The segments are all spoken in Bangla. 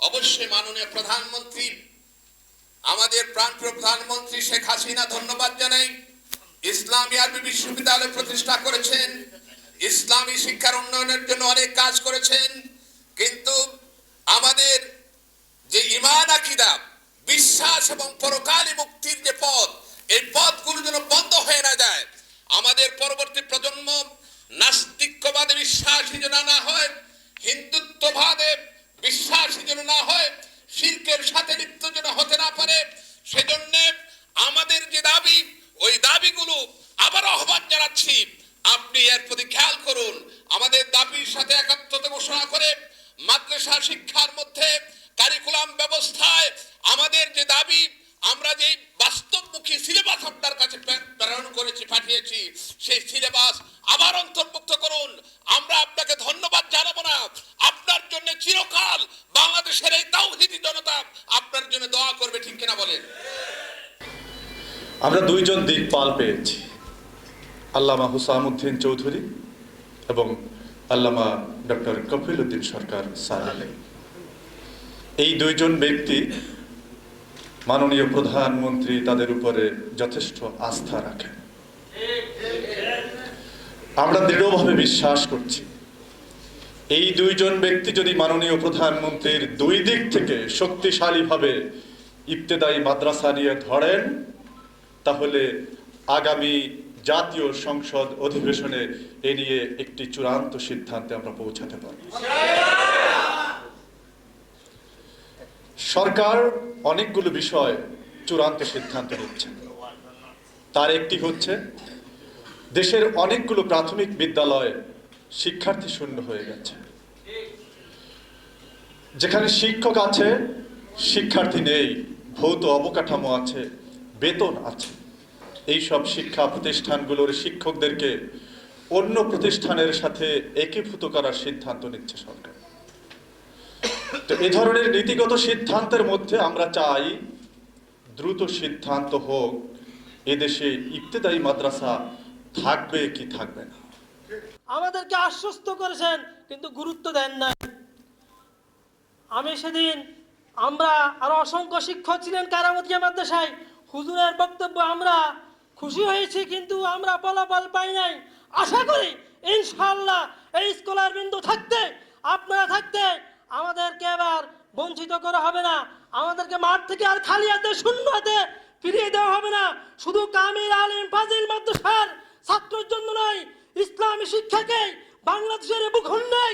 অবশ্যই মাননীয় প্রধানমন্ত্রী, আমাদের প্রাণপ্রিয় প্রধানমন্ত্রী শেখ হাসিনা ধন্যবাদ জানাই। ইসলামী আরবি বিশ্ববিদ্যালয় প্রতিষ্ঠা করেছেন। ইসলামী শিক্ষার উন্নয়নের জন্য অনেক কাজ করেছেন। কিন্তু আমাদের যে ইমান আকিদা, বিশ্বাস এবং পরকালী মুক্তির যে পথ, এই পথগুলো যেন বন্ধ হয়ে না যায়। আমাদের পরবর্তী প্রজন্ম নাস্তিক্যবাদে বিশ্বাসী যেন না হয়, হিন্দুত্ববাদে বিশ্বাসী যেন না হয় শিল্পের সাথে লিপ্ত যেন হতে না পারে, সেজন্য আমাদের যে দাবি ওই দাবিগুলো আবার আহ্বান জানাচ্ছি আপনি এর প্রতি খেয়াল করুন আমাদের দাবির সাথে একাত্মতা ঘোষণা করে মাদ্রাসা শিক্ষার মধ্যে কারিকুলাম ব্যবস্থায় আমাদের যে দাবি আমরা যে বাস্তবমুখী সিলেবাস আপনার কাছে প্রে- প্রেরণ করেছি পাঠিয়েছি সেই সিলেবাস আবার অন্তর্ভুক্ত করুন আমরা আপনাকে ধন্যবাদ জানাব না আপনার জন্য চিরকাল বাংলাদেশের এই তাওহিদি জনতা আপনার জন্য দোয়া করবে ঠিক কিনা বলেন আমরা দুইজন দিকপাল পেয়েছি। আল্লামা হুসামুদ্দিন চৌধুরী এবং আল্লামা ডক্টর কপিল উদ্দিন সরকার সালেহ এই দুইজন ব্যক্তি মাননীয় প্রধানমন্ত্রী তাদের উপরে যথেষ্ট আস্থা রাখেন। আমরা দৃঢ়ভাবে বিশ্বাস করছি, এই দুইজন ব্যক্তি যদি মাননীয় প্রধানমন্ত্রীর দুই দিক থেকে শক্তিশালীভাবে ইবতেদায়ী মাদ্রাসা নিয়ে ধরেন তাহলে আগামী জাতীয় সংসদ অধিবেশনে এ নিয়ে একটি চূড়ান্ত সিদ্ধান্তে আমরা পৌঁছাতে পারব। সরকার অনেকগুলো বিষয় চূড়ান্ত সিদ্ধান্ত নিচ্ছে। তার একটি হচ্ছে, দেশের অনেকগুলো প্রাথমিক বিদ্যালয় শিক্ষার্থী শূন্য হয়ে গেছে। যেখানে শিক্ষক আছে, শিক্ষার্থী নেই, ভৌত অবকাঠামো আছে বেতন আছে। এই সব শিক্ষা প্রতিষ্ঠানগুলোর শিক্ষকদেরকে অন্য প্রতিষ্ঠানের সাথে একীভূত করার সিদ্ধান্ত নিচ্ছে সরকার। তো এ ধরনের নীতিগত সিদ্ধান্তের মধ্যে আমরা চাই, দ্রুত সিদ্ধান্ত হোক, এদেশে ইবতেদায়ী মাদ্রাসা থাকবে কি থাকবে না। আমাদেরকে আশ্বস্ত করেছেন, কিন্তু গুরুত্ব দেন নাই। আমি সেদিন আমরা আরও অসংখ্য শিক্ষক ছিলেন কারামতিয়া মাদ্রাসায়। হুজুরের বক্তব্য আমরা খুশি হয়েছি, কিন্তু আমরা ফলাফল পাই নাই। আশা করি ইনশাল্লাহ এই স্কলার বিন্দু থাকতে, আপনারা থাকতে আমাদেরকে এবার বঞ্চিত করা হবে না। আমাদেরকে মাঠ থেকে আর খালি হাতে, শূন্য হাতে ফিরিয়ে দেওয়া হবে না। শুধু কামিল আলিম ফাজিল মাদ্রাসার ছাত্রের জন্য নয়, ইসলামী শিক্ষাকে বাংলাদেশের ভূখণ্ডে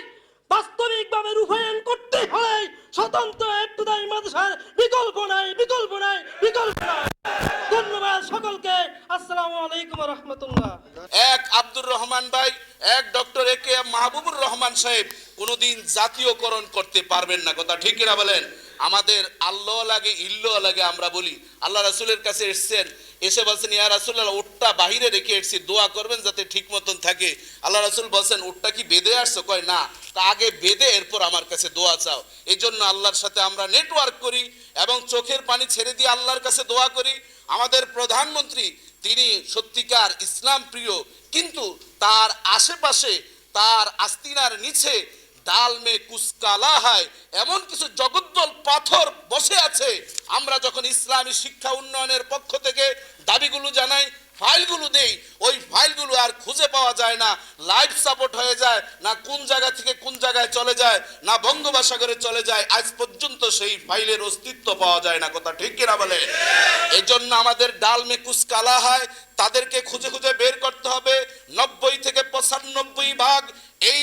বাস্তবিকভাবে রূপায়ণ করতে হলে স্বতন্ত্র ইবতদায়ী মাদ্রাসার বিকল্প নাই বিকল্প নাই বিকল্প নাই ধন্যবাদ সকলকে আসসালামু আলাইকুম রহমতুল্লাহ এক আব্দুর রহমান ভাই এক doctor A K M Mahbubur Rahman সাহেব কোনোদিন জাতীয়করণ করতে পারবেন না। কথা ঠিক কিনা বলেন? আমাদের আল্লাহ লাগে ইল্লো লাগে, আমরা বলি। আল্লাহ রাসুলের কাছে এসছেন, এসে বলছেন, ইয়া রাসুল্লাহ উটটা বাহিরে রেখে এসছি, দোয়া করবেন যাতে ঠিক মতন থাকে। আল্লাহ রাসুল বলছেন, উটটা কি বেঁধে আসছো? কয়, না, তা আগে বেঁধে এরপর আমার কাছে দোয়া চাও। এই জন্য আল্লাহর সাথে আমরা নেটওয়ার্ক করি এবং চোখের পানি ছেড়ে দিয়ে আল্লাহর কাছে দোয়া করি। আমাদের প্রধানমন্ত্রী, তিনি সত্যিকার ইসলাম প্রিয়, কিন্তু তার আশেপাশে তার আস্তিনার নিচে ডাল মে কুসকালা হয়। এমন কিছু জগদ্দল পাথর বসে আছে। আমরা যখন ইসলামী শিক্ষা উন্নয়নের পক্ষ থেকে দাবিগুলো জানাই ফাইলগুলো দেই ওই ফাইলগুলো আর খুঁজে পাওয়া যায় না। লাইভ সাপোর্ট হয়ে যায়, না কোন জায়গা থেকে কোন জায়গায় চলে যায়, না বঙ্গোপসাগরে চলে যায়, আজ পর্যন্ত সেই ফাইলের অস্তিত্ব পাওয়া যায় না। কথা ঠিক কিনা বলে? এই জন্য আমাদের ডাল মে কালা হয়, তাদেরকে খুঁজে খুঁজে বের করতে হবে। নব্বই থেকে পঁচানব্বই ভাগ এই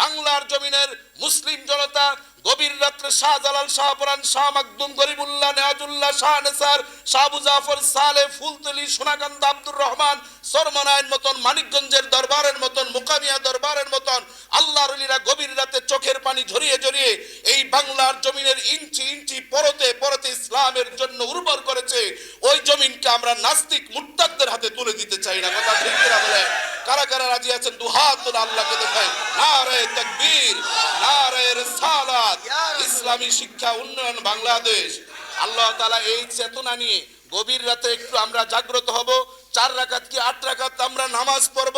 বাংলার জমিনের মুসলিম জনতা গভীর রাত্রে শাহজালাল শাহপুরান শাহ মাকদুম গরিবুল্লাহ নেওয়াজুল্লাহ শাহ নেসার, শাহ আবু জাফর, সালে ফুলতলি, সোনাকান্দা, আব্দুর রহমান সরমনায়ের মতন, মানিকগঞ্জের দরবারের মতন, মুকামিয়া দরবারের মতন আল্লাহ অলিরা গভীর রাতে চোখের পানি ঝরিয়ে ঝরিয়ে এই বাংলার জমিনের ইঞ্চি ইঞ্চি পরতে পরতে ইসলামের জন্য উর্বর করেছে। ওই জমিনকে আমরা নাস্তিক মুরতাদদের হাতে তুলে দিতে চাই না। কথা ঠিক কিনা বলে? কারা কারা রাজি আছেন? দুহাত তুলে আল্লাহকে দেখায় নারে তাকবীর, নারে রিসালাত। ইসলামী শিক্ষা উন্নয়ন বাংলাদেশ। আল্লাহ তালা এই চেতনা নিয়ে গভীর রাতে একটু আমরা জাগ্রত হব। চার রাকাত কি আট রাকাত আমরা নামাজ পড়ব?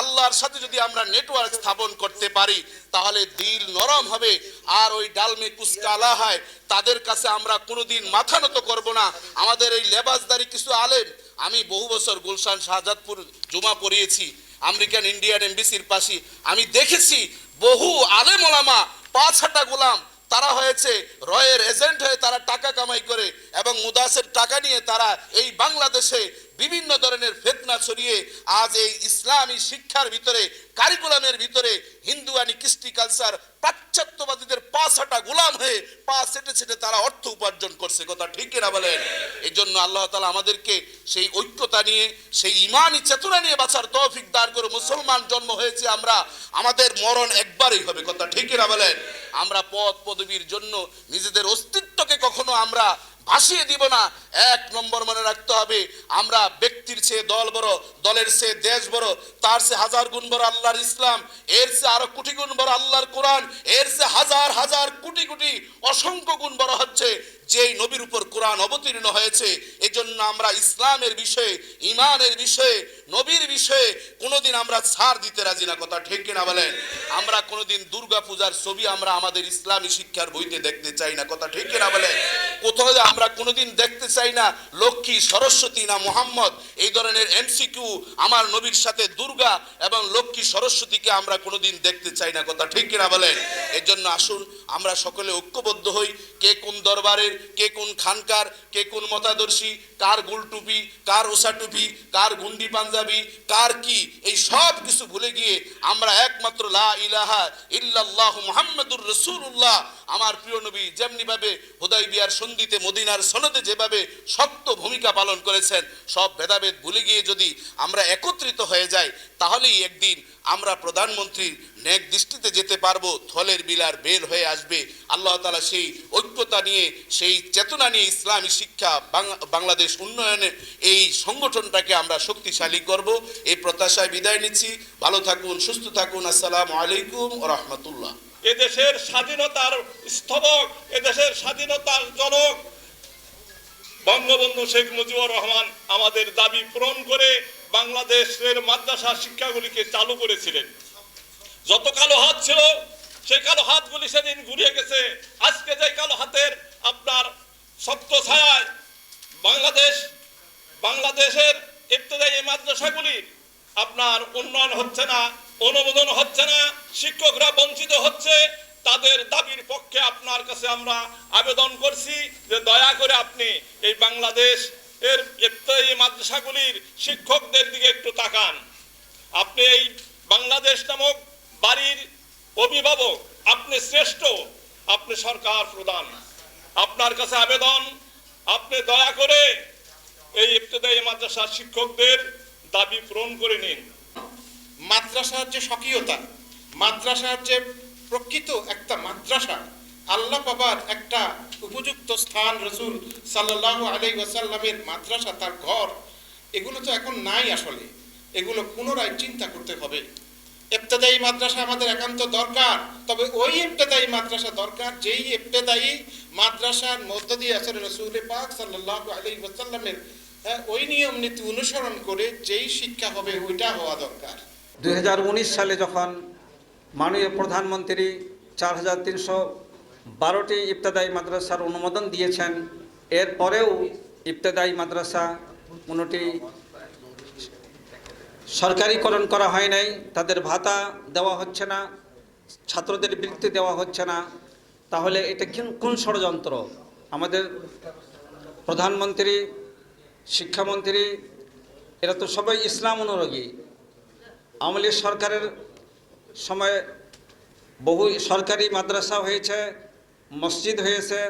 আল্লাহর সাথে যদি আমরা নেটওয়ার্ক স্থাপন করতে পারি, তাহলে দিল নরম হবে। আর ওই ডালমে কুসকালা হয়, তাদের কাছে আমরা কোনোদিন মাথা নত করব না। আমাদের এই লেবাসদারি কিছু আলেম, আমি বহু বছর গুলশান, শাহজাদপুর জুমা পড়িয়েছি, আমেরিকান ইন্ডিয়ান এমবিসির পাশে। আমি দেখেছি বহু আলেম ওলামা পাঁচ হাটা গোলাম তারা হয়েছে রয়ের এজেন্ট হয়ে তারা টাকা কামাই করে এবং মুদাসের টাকা নিয়ে তারা এই বাংলাদেশে বিভিন্ন ধরনের ফেতনা ছড়িয়ে আজ এই ইসলামী শিক্ষার ভিতরে কারিকুলামের ভিতরে হিন্দুয়ানি কৃষ্টি কালচার পাশ্চাত্যবাদীদের পা সাটা গোলাম হয়ে পা সেটে সেটে তারা অর্থ উপার্জন করছে, কথা ঠিক কিনা বলেন? এই জন্য আল্লাহ তালা আমাদেরকে সেই ঐক্যতা নিয়ে, সেই ইমানই চেতনা নিয়ে বাঁচার তৌফিক দান করে মুসলমান জন্ম হয়েছে আমরা, আমাদের মরণ একবারই হবে, কথা ঠিক কিনা বলেন? আমরা পদ পদবীর জন্য নিজেদের অস্তিত্বকে কখনো আমরা ভাসিয়ে দিব না। এক নম্বর মনে রাখতে হবে, আমরা ব্যক্তির চেয়ে দল বড়, দলের চেয়ে দেশ বড়, তার চেয়ে হাজার গুণ বড় আল্লাহর ইসলাম, এর চেয়ে আরও কোটি গুণ বড় আল্লাহর কোরআন, এর চেয়ে হাজার হাজার কোটি কোটি অসংখ্য গুণ বড় হচ্ছে যেই নবীর উপর কোরআন অবতীর্ণ হয়েছে। এজন্য আমরা ইসলামের বিষয়ে ইমানের বিষয়ে নবীর বিষয়ে কোনোদিন আমরা ছাড় দিতে রাজি না, কথা ঠিক কিনা বলেন? আমরা কোনোদিন দুর্গা পূজার ছবি আমরা আমাদের ইসলামী শিক্ষার বইতে দেখতে চাই না, কথা ঠিক কিনা বলেন? কোথাও আমরা কোনোদিন দেখতে চাই না, লক্ষ্মী, সরস্বতী না মোহাম্মদ, এই ধরনের এমসিকিউ আমার নবীর সাথে দুর্গা এবং লক্ষ্মী, সরস্বতীকে আমরা কোনোদিন দেখতে চাই না, কথা ঠিক কিনা বলেন? এর জন্য আসুন, আমরা সকলে ঐক্যবদ্ধ হই, কে কোন দরবারের, কে কোন খানকার, কে কোন মতাদর্শী কার গোল টুপি, কার ওষা টুপি, কার গুন্ডি পাঞ্জাবি, কার কি, এই সব কিছু ভুলে গিয়ে আমরা একমাত্র লা ইলাহা ইল্লাল্লাহ মুহাম্মাদুর রাসূলুল্লাহ আমার প্রিয় নবী যেমনি ভাবে হুদাই বিয়ার সন্ধিতে মদিনার সনদে যেভাবে শক্ত ভূমিকা পালন করেছেন, সব ভেদাভেদ ভুলে গিয়ে যদি আমরা একত্রিত হয়ে যাই, তাহলেই একদিন আমরা প্রধানমন্ত্রীর নেক দৃষ্টিতে যেতে পারব, থলের বিলার বেল হয়ে আসবে। আল্লাহ তালা সেই ঐক্যতা নিয়ে, সেই চেতনা নিয়ে ইসলামী শিক্ষা বাংলাদেশ উন্নয়নে এই সংগঠনটাকে আমরা শক্তিশালী করব। এই প্রত্যাশায় বিদায় নিচ্ছি। ভালো থাকুন, সুস্থ থাকুন। আসসালামু আলাইকুম রহমতুল্লাহ। এদেশের স্বাধীনতার স্তবক, এদেশের স্বাধীনতার জনক। বঙ্গবন্ধু শেখ মুজিবুর রহমান আমাদের দাবি পূরণ করে বাংলাদেশের মাদ্রাসা শিক্ষাগুলিকে চালু করেছিলেন। যত কালো হাত ছিল, সেই কালো হাতগুলি সেদিন ঘুরিয়ে গেছে। আজকে যে কালো হাতের আপনার সত্য ছায় বাংলাদেশ, বাংলাদেশের ইবতদায়ী মাদ্রাসাগুলি আপনার উন্নয়ন হচ্ছে না, অনুমোদন হচ্ছে না, শিক্ষকরা বঞ্চিত হচ্ছে, তাদের দাবির পক্ষে আপনার কাছে আমরা আবেদন করছি যে দয়া করে আপনি এই বাংলাদেশ এর এই মাদ্রাসাগুলির শিক্ষকদের দিকে একটু তাকান। আপনি এই বাংলাদেশ নামক বাড়ির অভিভাবক, আপনি শ্রেষ্ঠ, আপনি সরকার প্রধান। আপনার কাছে আবেদন, আপনি দয়া করে এই ইবতদায়ী মাদ্রাসার শিক্ষকদের দাবি পূরণ করে নিন। মাদ্রাসার যে স্বকীয়তা, মাদ্রাসার যে প্রকৃত একটা মাদ্রাসা, আল্লাহ বাবার একটা উপযুক্ত স্থান রসুল সাল্লাহ আলাই ওয়াসাল্লামের মাদ্রাসা, তার ঘর, এগুলো তো এখন নাই আসলে। এগুলো পুনরায় চিন্তা করতে হবে। ইবতেদায়ী মাদ্রাসা আমাদের একান্ত দরকার, তবে ওই ইবতেদায়ী মাদ্রাসা দরকার, যেই ইবতেদায়ী মাদ্রাসার মধ্য দিয়ে আসলে রসুল পাক সাল্লাহ আলাই ওয়াসাল্লামের হ্যাঁ, ওই নিয়ম নীতি অনুসরণ করে যেই শিক্ষা হবে ওইটা হওয়া দরকার। দুই হাজার উনিশ সালে যখন মাননীয় প্রধানমন্ত্রী চার হাজার তিনশো বারোটি ইবতদায়ী মাদ্রাসার অনুমোদন দিয়েছেন এরপরেও ইবতদায়ী মাদ্রাসা কোনোটি সরকারিকরণ করা হয় নাই তাদের ভাতা দেওয়া হচ্ছে না ছাত্রদের বৃত্তি দেওয়া হচ্ছে না। তাহলে এটা কোন ষড়যন্ত্র? আমাদের প্রধানমন্ত্রী শিক্ষামন্ত্রী, এরা তো সবাই ইসলাম অনুরাগী। আওয়ামী সরকারের সময় বহু সরকারি মাদ্রাসা হয়েছে, মসজিদ হয়েছে,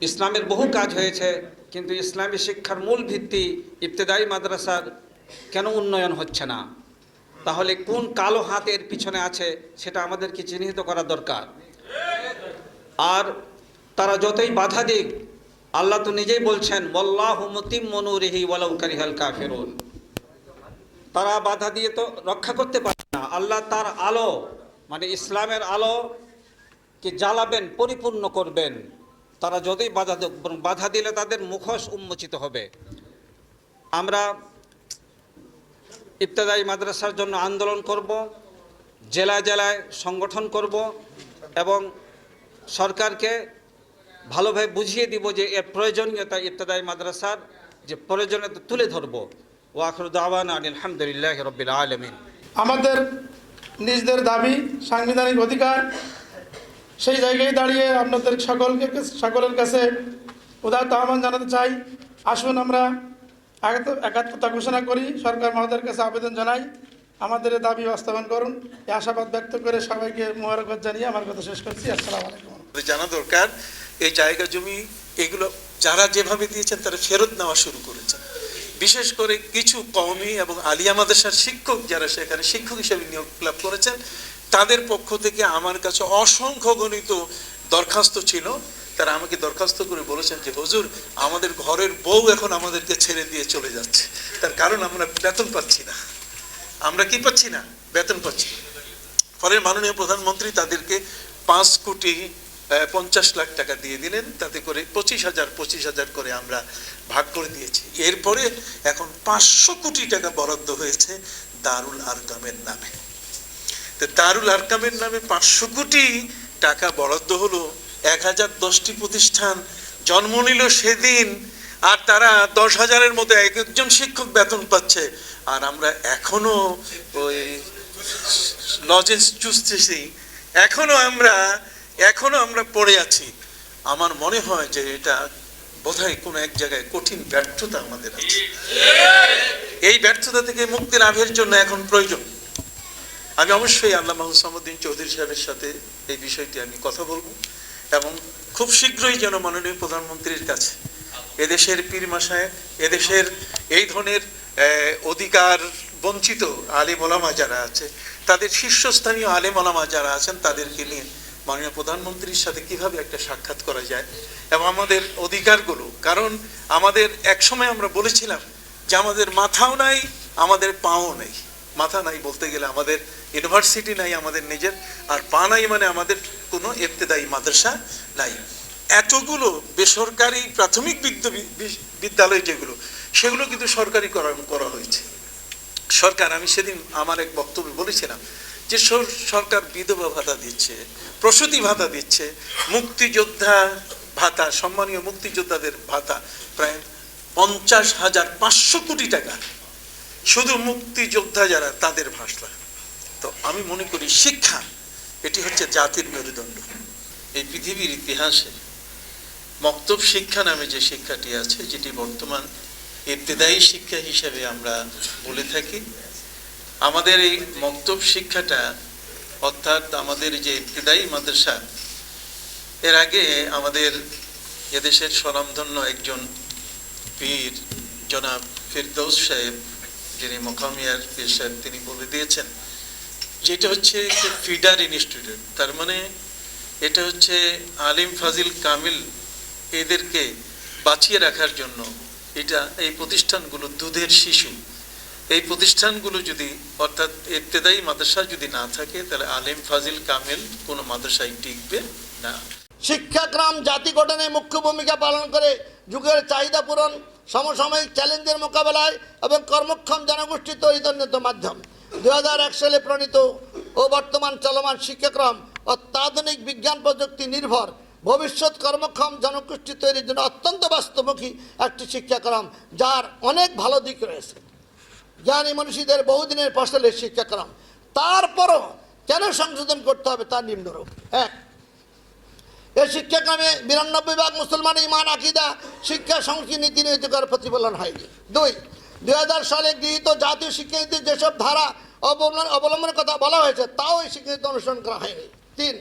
ইসলামের বহু কাজ হয়েছে, কিন্তু ইসলামী শিক্ষার মূল ভিত্তি ইবতেদায়ী মাদ্রাসার কেন উন্নয়ন হচ্ছে না? তাহলে কোন কালো হাত এর পিছনে আছে সেটা আমাদেরকে চিহ্নিত করা দরকার। আর তারা যতই বাধা দিক আল্লাহ তো নিজেই বলছেন তারা বাধা দিয়ে তো রক্ষা করতে পারে না। আল্লাহ তার আলো মানে ইসলামের আলো কি জ্বালাবেন, পরিপূর্ণ করবেন। তারা যতই বাধা বাধা দিলে তাদের মুখোশ উন্মোচিত হবে। আমরা ইবতদায়ী মাদ্রাসার জন্য আন্দোলন করব, জেলায় জেলায় সংগঠন করব এবং সরকারকে ভালোভাবে বুঝিয়ে দিব যে এর প্রয়োজনীয়তা ইবতদায়ী মাদ্রাসার যে প্রয়োজনীয়তা তুলে ধরব। আখর দাওয়ান আলহামদুলিল্লাহ রবিল আলমিন। আমাদের নিজদের দাবি, সাংবিধানিক অধিকার, সেই জায়গায় দাঁড়িয়ে আপনাদের সকলকে, সকলের কাছে উদারত আহ্বান জানাতে চাই। আসুন আমরা একাত্ম- একাত্মতা ঘোষণা করি। সরকার মহোদয়ের কাছে আবেদন জানাই। আমাদের দাবি বাস্তবায়ন করুন। এই আশাবাদ ব্যক্ত করে সবাইকে মোবারকবাদ জানিয়ে আমার কথা শেষ করছি। আসসালামু আলাইকুম। জানা দরকার, এই জায়গা জমি, এগুলো যারা যেভাবে দিয়েছেন তারা ফেরত নেওয়া শুরু করেছেন। বিশেষ করে কিছু কওমি এবং আলিয়া মাদ্রাসার শিক্ষক যারা সেখানে শিক্ষক হিসেবে নিয়োগ লাভ করেছেন, তাদের পক্ষ থেকে আমার কাছে অসংখ্য গণিত দরখাস্ত ছিল। তারা আমাকে দরখাস্ত করে বলেছেন যে, হজুর, আমাদের ঘরের বউ এখন আমাদেরকে ছেড়ে দিয়ে চলে যাচ্ছে। তার কারণ আমরা বেতন পাচ্ছি না। আমরা কি পাচ্ছি না? বেতন পাচ্ছি। ফলে মাননীয় প্রধানমন্ত্রী তাদেরকে পাঁচ কোটি পঞ্চাশ লাখ টাকা দিয়ে দিলেন, তাতে করে পঁচিশ হাজার পঁচিশ হাজার করে আমরা ভাগ করে দিয়েছি। এরপরে এখন পাঁচশো কোটি টাকা বরাদ্দ হয়েছে দারুল আরকামের নামে। তো দারুল আরকামের নামে পাঁচশো কোটি টাকা বরাদ্দ হলো, এক হাজার দশটি প্রতিষ্ঠান জন্ম নিল সেদিন, আর তারা দশ হাজারের মতো এক একজন শিক্ষক বেতন পাচ্ছে। আর আমরা এখনও ওই লজেন্স চুষতেছি এখনও আমরা এখনও আমরা পড়ে আছি। আমার মনে হয় যে এটা বোধহয় কোনো এক জায়গায় কঠিন ব্যর্থতা আমাদের আছে। এই ব্যর্থতা থেকে মুক্তি লাভের জন্য এখন প্রয়োজন। আমি অবশ্যই আল্লাহ হুসামুদ্দিন চৌধুরী সাহেবের সাথে এই বিষয়টি আমি কথা বলব এবং খুব শীঘ্রই যেন মাননীয় প্রধানমন্ত্রীর কাছে এদেশের পীর মাসায় এদেশের এই ধরনের অধিকার বঞ্চিত আলেম ওলামা যারা আছে, তাদের শীর্ষস্থানীয় আলেম ওলামা যারা আছেন, তাদেরকে নিয়ে মাননীয় প্রধানমন্ত্রীর সাথে কীভাবে একটা সাক্ষাৎ করা যায় এবং আমাদের অধিকারগুলো। কারণ আমাদের একসময় আমরা বলেছিলাম যে আমাদের মাথাও নাই, আমাদের পাও নাই। মাথা নাই বলতে গেলে আমাদের ইউনিভার্সিটি নাই আমাদের নিজের, আর পা নাই মানে আমাদের কোনো এফতেদায়ী মাদ্রাসা নাই। এতগুলো বেসরকারি প্রাথমিক বিদ্য- বিদ্যালয় যেগুলো, সেগুলো কিন্তু সরকারি করা করা হয়েছে। সরকার, আমি সেদিন আমার এক বক্তব্যে বলেছিলাম যে সরকার বিধবা ভাতা দিচ্ছে, প্রসূতি ভাতা দিচ্ছে, মুক্তিযোদ্ধা ভাতা, সম্মানীয় মুক্তিযোদ্ধাদের ভাতা প্রায় পঞ্চাশ হাজার পাঁচশো কোটি টাকা। শুধু মুক্তিযোদ্ধা যারা, তাদের ভাষা তো আমি মনে করি শিক্ষা, এটি হচ্ছে জাতির মেরুদণ্ড। এই পৃথিবীর ইতিহাসে মক্তব শিক্ষা নামে যে শিক্ষাটি আছে, যেটি বর্তমান ইবতেদায়ী শিক্ষা হিসেবে আমরা বলে থাকি আমাদের এই মক্তব শিক্ষাটা, অর্থাৎ আমাদের যে ইবতেদায়ী মাদ্রাসা, এর আগে আমাদের এদেশের স্বনামধন্য একজন পীর জনাব ফিরদৌস সাহেব, যিনি মোকামিয়ার পীর সাহেব, তিনি বলে দিয়েছেন, যেটা হচ্ছে একটা ফিডার ইনস্টিটিউট, তার মানে এটা হচ্ছে আলিম ফাজিল কামিল এদেরকে বাঁচিয়ে রাখার জন্য এটা, এই প্রতিষ্ঠানগুলো দুধের শিশু। এই প্রতিষ্ঠানগুলো যদি, অর্থাৎ ইবতেদায়ী মাদ্রাসা যদি না থাকে, তাহলে আলিম ফাজিল কামিল কোনো মাদ্রাসায় টিকবে না। শিক্ষাক্রম জাতি গঠনে মুখ্য ভূমিকা পালন করে যুগের চাহিদা পূরণ, সমসাময়িক চ্যালেঞ্জের মোকাবেলায় এবং কর্মক্ষম জনগোষ্ঠী তৈরির অন্যতম মাধ্যম। দু হাজার এক সালে প্রণীত ও বর্তমান চলমান শিক্ষাক্রম অত্যাধুনিক বিজ্ঞান প্রযুক্তি নির্ভর, ভবিষ্যৎ কর্মক্ষম জনগোষ্ঠী তৈরির জন্য অত্যন্ত বাস্তবমুখী একটি শিক্ষাক্রম, যার অনেক ভালো দিক রয়েছে। জ্ঞানী মনীষীদের বহুদিনের ফসলের শিক্ষাক্রম তারপরও কেন সংশোধন করতে হবে তার নিম্নরূপ এক এই শিক্ষাক্রমে বিরানব্বই ভাগ মুসলমান ইমান, আকিদা, শিক্ষা, সংস্কৃতি, নীতি নৈতিকার প্রতিফলন হয়নি। দুই দুই সালে গৃহীত জাতীয় শিক্ষানীতির যেসব ধারা অবলম্বন অবলম্বনের কথা বলা হয়েছে, তাও এই শিক্ষানীতি অনুসরণ করা হয়নি। তিন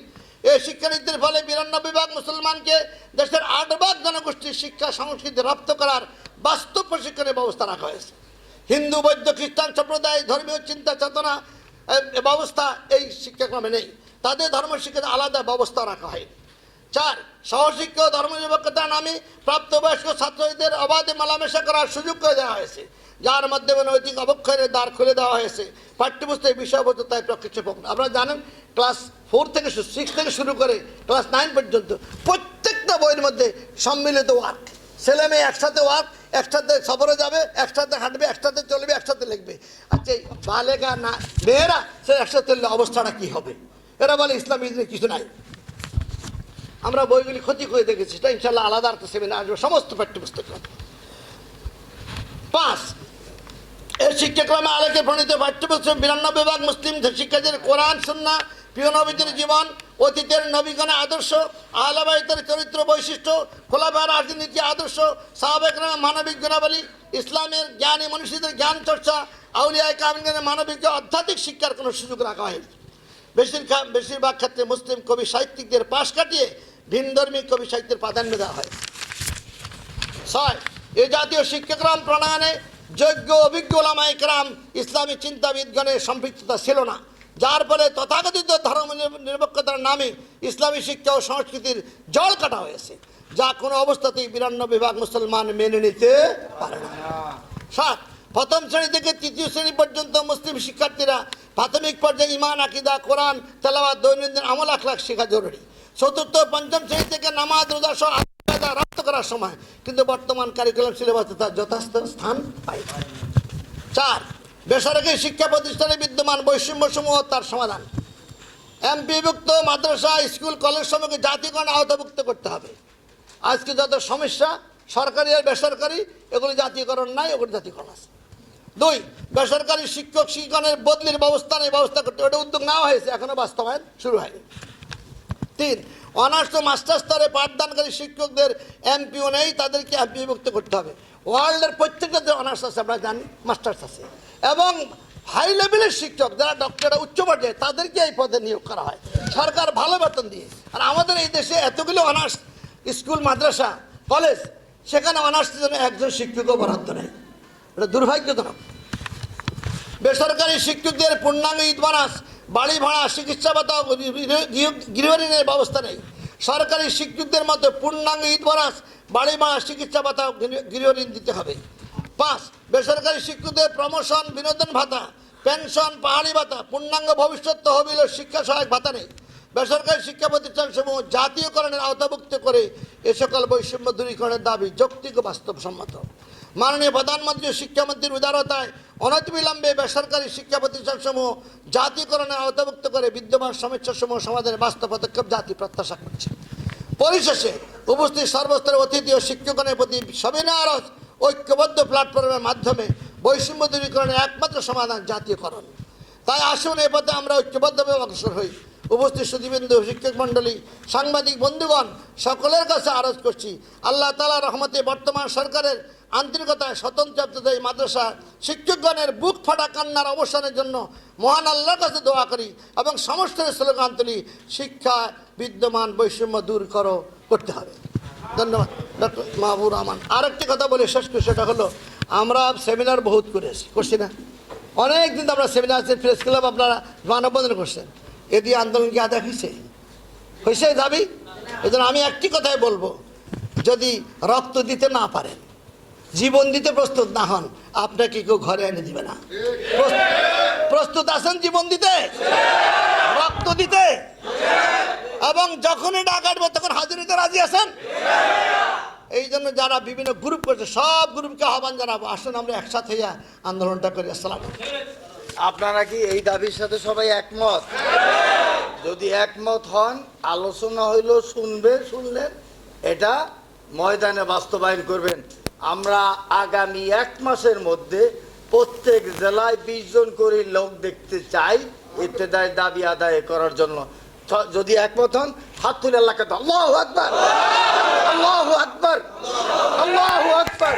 এই শিক্ষানীতির ফলে বিরানব্বই ভাগ মুসলমানকে দেশের আট ভাগ জনগোষ্ঠীর শিক্ষা, সংস্কৃতি রপ্ত করার বাস্তব প্রশিক্ষণের ব্যবস্থা রাখা হয়েছে। হিন্দু, বৌদ্ধ, খ্রিস্টান সম্প্রদায়, ধর্মীয় চিন্তা, চেতনা ব্যবস্থা এই শিক্ষাক্রমে নেই। তাদের ধর্ম শিক্ষাতে আলাদা ব্যবস্থা রাখা হয়। চার, সহশিক্ষা ধর্মনিরপেক্ষতার নামে প্রাপ্তবয়স্ক ছাত্রীদের অবাধে মেলামেশা করার সুযোগ করে দেওয়া হয়েছে। যার মাধ্যমে নৈতিক অবক্ষয়ের দ্বার খুলে দেওয়া হয়েছে। পাঠ্যপুস্তকের বিষয়বস্তু তাই প্রকৃতপক্ষ আপনারা জানেন, ক্লাস ফোর থেকে সিক্স থেকে শুরু করে ক্লাস নাইন পর্যন্ত প্রত্যেকটা বইয়ের মধ্যে সম্মিলিত ওয়ার্ক ছেলে মেয়ে একসাথে ওয়ার্ক একসাথে সফরে যাবে, একসাথে হাঁটবে, একসাথে চলবে, একসাথে লিখবে। আচ্ছা বালেগা না, মেয়েরা সে একসাথে চললে অবস্থাটা কি হবে? এরা বলে, ইসলামী কিছু নাই। আমরা বইগুলি ক্ষতি করে দেখেছি সেটা ইনশাল্লাহ আলাদা একটা সেমিনার আসবে, সমস্ত পাঠ্যপুস্তক পাঁচ এর শিক্ষাক্রমে আলেখে প্রণীত পাঠ্যপুস্তক বিরানব্বই ভাগ মুসলিম শিক্ষার্থীদের কোরআন সন্না প্রিয় নবীদের জীবন অতীতের নবীগণের আদর্শ আহলাবাহিতের চরিত্র বৈশিষ্ট্য, খোলাফার রাজনীতি আদর্শ সাহাবেকরামের মানবিক গুণাবলী, ইসলামের জ্ঞানী মনীষীদের জ্ঞান চর্চা, আউলিয়ায় কামিনের মানবিক আধ্যাত্মিক শিক্ষার কোনো সুযোগ রাখা হয়নি। বেশিরভাগ বেশিরভাগ ক্ষেত্রে মুসলিম কবি সাহিত্যিকদের পাশ কাটিয়ে ভিনধর্মী কবি সাহিত্যের প্রাধান্য দেওয়া হয়। ছয়, এ জাতীয় শিক্ষাক্রম প্রণয়নে যোগ্য অভিজ্ঞ ওলামাইকরাম ইসলামী চিন্তাবিদগণের সম্পৃক্ততা ছিল না। যার ফলে তথাকথিত ধর্ম নিরপেক্ষতার নামে ইসলামী শিক্ষা ও সংস্কৃতির জল কাটা হয়েছে, যা কোনো অবস্থাতেই বিরানব্বই ভাগ মুসলমান মেনে নিতে পারে না সাত, প্রথম শ্রেণি থেকে তৃতীয় শ্রেণি পর্যন্ত মুসলিম শিক্ষার্থীরা প্রাথমিক পর্যায়ে ইমান, আকিদা, কোরআন, তেলাওয়াত, দৈনন্দিন আমল, আখলাখ শেখা জরুরি চতুর্থ, পঞ্চম শ্রেণি থেকে নামাজ, রোজা, সহ রপ্ত করার সময় কিন্তু বর্তমান কারিকুলাম সিলেবাসে তার যথার্থ স্থান পায়। চার বেসরকারি শিক্ষা প্রতিষ্ঠানে বিদ্যমান বৈষম্যসমূহ তার সমাধান। এমপিভুক্ত মাদ্রাসা, স্কুল, কলেজ সমূহকে জাতিগণ আওতাভুক্ত করতে হবে। আজকে যত সমস্যা, সরকারি আর বেসরকারি, এগুলি জাতীয়করণ নাই ওগুলি জাতীয়করণ আছে। দুই, বেসরকারি শিক্ষক শিক্ষণের বদলির ব্যবস্থা নেই, ব্যবস্থা করতে ওটা উদ্যোগ নেওয়া হয়েছে এখনও বাস্তবায়ন শুরু হয়নি। তিন, অনার্স ও মাস্টার স্তরে পাঠদানকারী শিক্ষকদের এমপিও নেই, তাদেরকে এমপিভুক্ত করতে হবে। ওয়ার্ল্ডের প্রত্যেকটা যে অনার্স আছে, আমরা জানি, মাস্টার্স আছে। এবং হাই লেভেলের শিক্ষক যারা ডক্টরেট উচ্চ পর্যায়ে, তাদেরকে এই পদে নিয়োগ করা হয়। সরকার ভালো বেতন দিয়ে। আর আমাদের এই দেশে এতগুলো অনার্স স্কুল, মাদ্রাসা, কলেজ, সেখানে অনার্সের জন্য একজন শিক্ষকও বরাদ্দ নেই। এটা দুর্ভাগ্যজনক। বেসরকারি শিক্ষকদের পূর্ণাঙ্গ ঈদ বোনাস, বাড়ি ভাড়া, চিকিৎসা ভাতা, গৃহ- গৃহ- গৃহঋণের ব্যবস্থা নেই। সরকারি শিক্ষকদের মধ্যে পূর্ণাঙ্গ ঈদ বোনাস, বাড়ি ভাড়া, চিকিৎসা ভাতা, গৃহ- গৃহঋণ দিতে হবে। পাঁচ বেসরকারি শিক্ষকদের প্রমোশন বিনোদন ভাতা পেনশন পাহাড়ি ভাতা, পূর্ণাঙ্গ ভবিষ্যৎ তহবিল ও শিক্ষা সহায়ক ভাতা নেই। বেসরকারি শিক্ষা প্রতিষ্ঠানসমূহ জাতীয়করণের আওতাভুক্ত করে এ সকল বৈষম্য দূরীকরণের দাবি যৌক্তিক বাস্তবসম্মত। মাননীয় প্রধানমন্ত্রী শিক্ষামন্ত্রীর উদারতায় অনতিবিলম্বে বেসরকারি শিক্ষা প্রতিষ্ঠানসমূহ জাতীয়করণের আওতাভুক্ত করে বিদ্যমান সমস্যাসমূহ সমাধানের বাস্তব পদক্ষেপ জাতি প্রত্যাশা করছে। পরিশেষে উপস্থিত সর্বস্তরের অতিথি ও শিক্ষকগণের প্রতি সবিনয় ঐক্যবদ্ধ প্ল্যাটফর্মের মাধ্যমে বৈষম্য দূরীকরণের একমাত্র সমাধান জাতীয়করণ। তাই আসুন এ পথে আমরা ঐক্যবদ্ধভাবে অগ্রসর হই। উপস্থিত সুদীবিন্দু শিক্ষক মণ্ডলী, সাংবাদিক বন্ধুগণ, সকলের কাছে আরজ করছি, আল্লাহ তালা রহমতে বর্তমান সরকারের আন্তরিকতায় স্বতন্ত্র এই মাদ্রাসা শিক্ষকগণের বুক ফাটা কান্নার অবসানের জন্য মহান আল্লাহর কাছে দোয়া করি এবং সমস্ত স্লোগান তুলি শিক্ষা বিদ্যমান বৈষম্য দূর করো, করতে হবে। ধন্যবাদ, ডক্টর মাহবুর রহমান। আরেকটি কথা বলে শেষ করি, সেটা হলো, আমরা সেমিনার বহুত করেছি, করছি না? অনেক দিন আমরা সেমিনার প্রেস ক্লাব আপনারা মানববন্ধন করছেন। এ দিয়ে আন্দোলন কি আদায় হয়েছে? হয়েছে দাবি? এই আমি একটি কথাই বলব, যদি রক্ত দিতে না পারেন জীবন দিতে প্রস্তুত না হন, আপনাকে কেউ ঘরে এনে দিবে না। প্রস্তুত- আছেন জীবন দিতে? রক্ত দিতে? এবং যখনই ডাক আসবে, তখন হাজিরিতে রাজি আছেন? এই জন্য যারা বিভিন্ন গ্রুপ করছে, সব গ্রুপকে আহ্বান জানাব। আসুন, আমরা একসাথে আন্দোলনটা করি। আসসালাম আপনারা কি এই দাবির সাথে সবাই একমত? যদি একমত হন, আলোচনা হইল শুনবে, শুনলেন, এটা ময়দানে বাস্তবায়ন করবেন। আমরা আগামী এক মাসের মধ্যে প্রত্যেক জেলায় বিশ জন করে লোক দেখতে চাই ইত্তেদায় দাবি আদায় করার জন্য। যদি একমত হন, হাত তুলে এলাকা আল্লাহ আকবর আল্লাহ আকবর আল্লাহ আকবর।